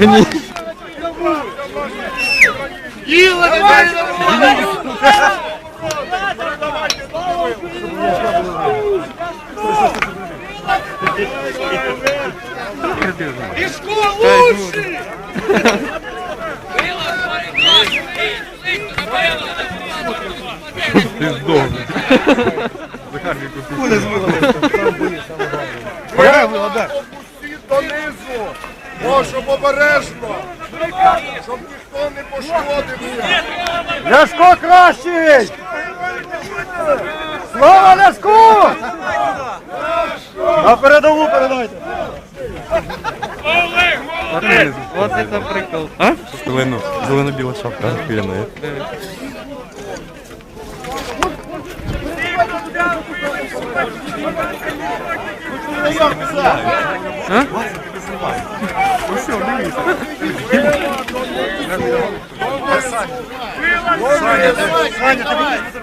Ні. Ішко лучший! Ти здохнеш. Захарченко, ти Куди змогли? Пограй, Володар. Всі донизу! О, щоб обережно! Щоб ніхто не пошкодився! Ляшко кращий! Слава Ляшку! На передову передайте. Вот это прикол. А? Зелено, зелено-біла шапка, охуєнна. Саня, ти